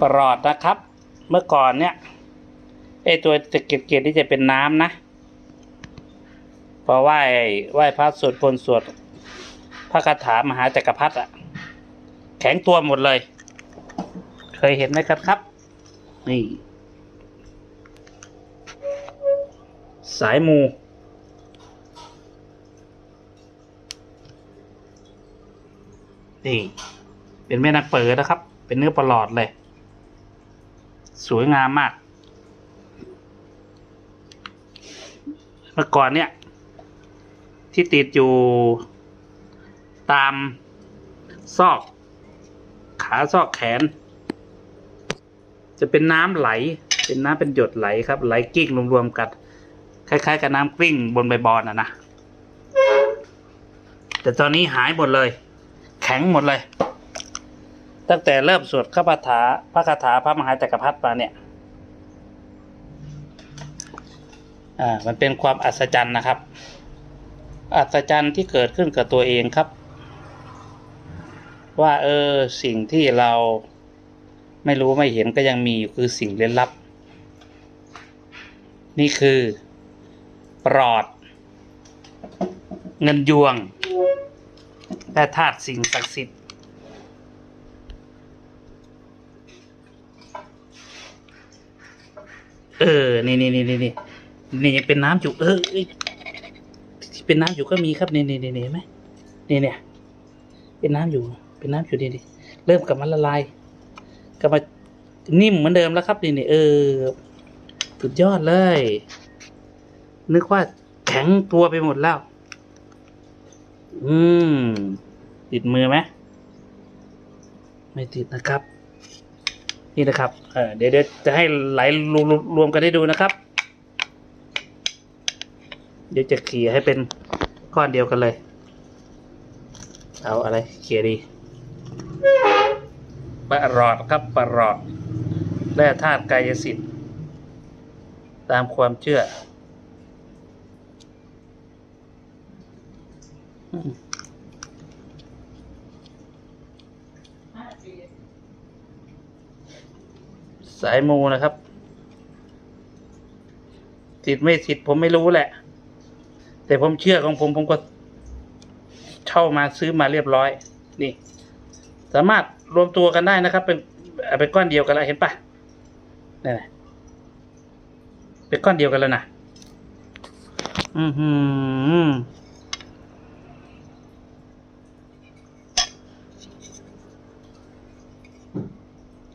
ปลอดนะครับ เมื่อก่อนเนี่ยไอตัวตะเกียบเกียบนี่จะเป็นน้ำนะพอไหว้ไหว้พระสวดพลสวดพระคาถามหาจักรพรรดิอะแข็งตัวหมดเลย เคยเห็นไหมครับครับ นี่ สายมูนี่เป็นแม่นักเปิดนะครับ เป็นเนื้อประหลอดเลย สวยงามมาก เมื่อก่อนเนี่ย ที่ติดอยู่ตามซอก ขาซอกแขน จะเป็นน้ำไหล เป็นน้ำเป็นหยดไหลครับ ไหลกิ้งรวมๆกัน คล้ายๆ กับน้ำกลิ้งบนใบบอนอะนะ แต่ตอนนี้หายหมดเลย แข็งหมดเลย ตั้งแต่เริ่มสวดข้าพถาพระคาถาพระมหาจักรพรรดิมาเนี่ยอ่ามันเป็นความอัศจรรย์นะครับ อัศจรรย์ที่เกิดขึ้นกับตัวเองครับ ว่าเออสิ่งที่เราไม่รู้ไม่เห็นก็ยังมีอยู่คือสิ่งเล่นลับ นี่คือปลอด เงินยวงและธาตุสิ่งศักดิ์สิทธิ์ เออ นี่นี่นี่นี่นี่นี่เป็นน้ำอยู่เออเอ้ยเป็นน้ำอยู่ก็มีครับนี่นี่นี่นี่เห็นไหมนี่เนี่ย เป็นน้ำอยู่ เป็นน้ำอยู่นี่นี่เริ่มกลับมาละลายกลับมานิ่มเหมือนเดิมแล้วครับนี่นี่เออสุดยอดเลย นึกว่าแข็งตัวไปหมดแล้ว อืม ติดมือไหมไม่ติดนะครับ นี่นะครับเออเดี๋ยวเดี๋ยวจะให้ไหลรวมรวมกันให้ดูนะครับ เดี๋ยวจะเขี่ยให้เป็นก้อนเดียวกันเลย เอาอะไรเขี่ยดีปลาหลอดครับปลาหลอดแร่ธาตุกายสิทธิ์ ตามความเชื่อ อืม สายมูนะครับ ติดไม่ติดผมไม่รู้แหละ แต่ผมเชื่อของผมผมก็เช่ามาซื้อมาเรียบร้อย นี่ สามารถรวมตัวกันได้นะครับ เป็นเป็นก้อนเดียวกันแล้วเห็นปะนี่นะเป็นก้อนเดียวกันแล้วนะอือหือ